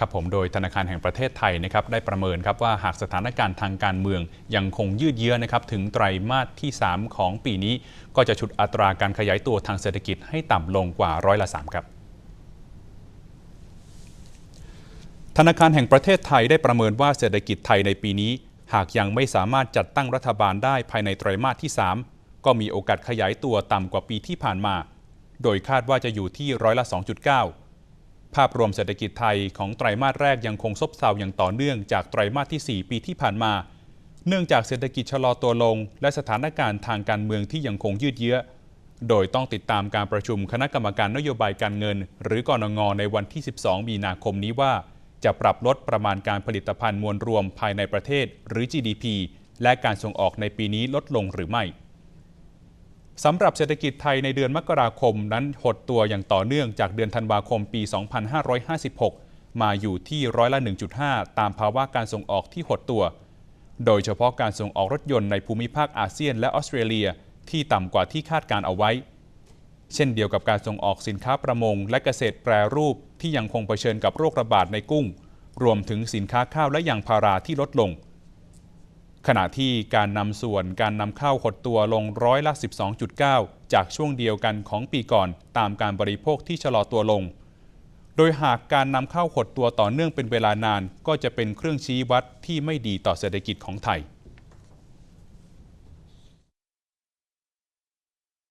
ครับผมโดยธนาคารแห่งประเทศไทยนะครับได้ประเมินครับว่าหากสถานการณ์ทางการเมืองยังคงยืดเยื้อนะครับถึงไตรมาสที่ 3 ของปีนี้ ก็จะฉุดอัตราการขยายตัวทางเศรษฐกิจให้ต่ำลงกว่าร้อยละ3ครับธนาคารแห่งประเทศไทยได้ประเมินว่าเศรษฐกิจไทยในปีนี้ หากยังไม่สามารถจัดตั้งรัฐบาลได้ภายในไตรมาสที่ 3 ก็มีโอกาสขยายตัวต่ำกว่าปีที่ผ่านมา โดยคาดว่าจะอยู่ที่ร้อยละ 2.9 ภาพรวมเศรษฐกิจไทยของไตรมาสแรกยังคงซบเซาอย่างต่อเนื่องจากไตรมาสที่ 4 ปีที่ผ่านมา เนื่องจากเศรษฐกิจชะลอตัวลง และสถานการณ์ทางการเมืองที่ยังคงยืดเยื้อ โดยต้องติดตามการประชุมคณะกรรมการนโยบายการเงิน หรือกรนงในวันที่ 12 มีนาคมนี้ว่า จะปรับลดประมาณการผลิตภัณฑ์มวลรวมภายในประเทศ หรือ GDP และการส่งออกในปีนี้ลดลงหรือไม่ สำหรับเศรษฐกิจไทยในเดือนมกราคมนั้นหดตัวอย่างต่อเนื่องจากเดือนธันวาคมปี 2556 มาอยู่ที่ร้อยละ 1.5 ตามภาวะการส่งออกที่หดตัว โดยเฉพาะการส่งออกรถยนต์ในภูมิภาคอาเซียนและออสเตรเลียที่ต่ำกว่าที่คาดการเอาไว้ เช่นเดียวกับการส่งออกสินค้าประมง และเกษตรแปรรูปที่ยังคงเผชิญกับโรคระบาดในกุ้ง รวมถึงสินค้าข้าวและยางพาราที่ลดลง ขณะที่การนำส่วนการนำเข้าหดตัวลงร้อยละ 12.9 จากช่วงเดียวกันของปีก่อนตามการบริโภคที่ชะลอตัวลง โดยหากการนำเข้าหดตัวต่อเนื่องเป็นเวลานาน ก็จะเป็นเครื่องชี้วัดที่ไม่ดีต่อเศรษฐกิจของไทย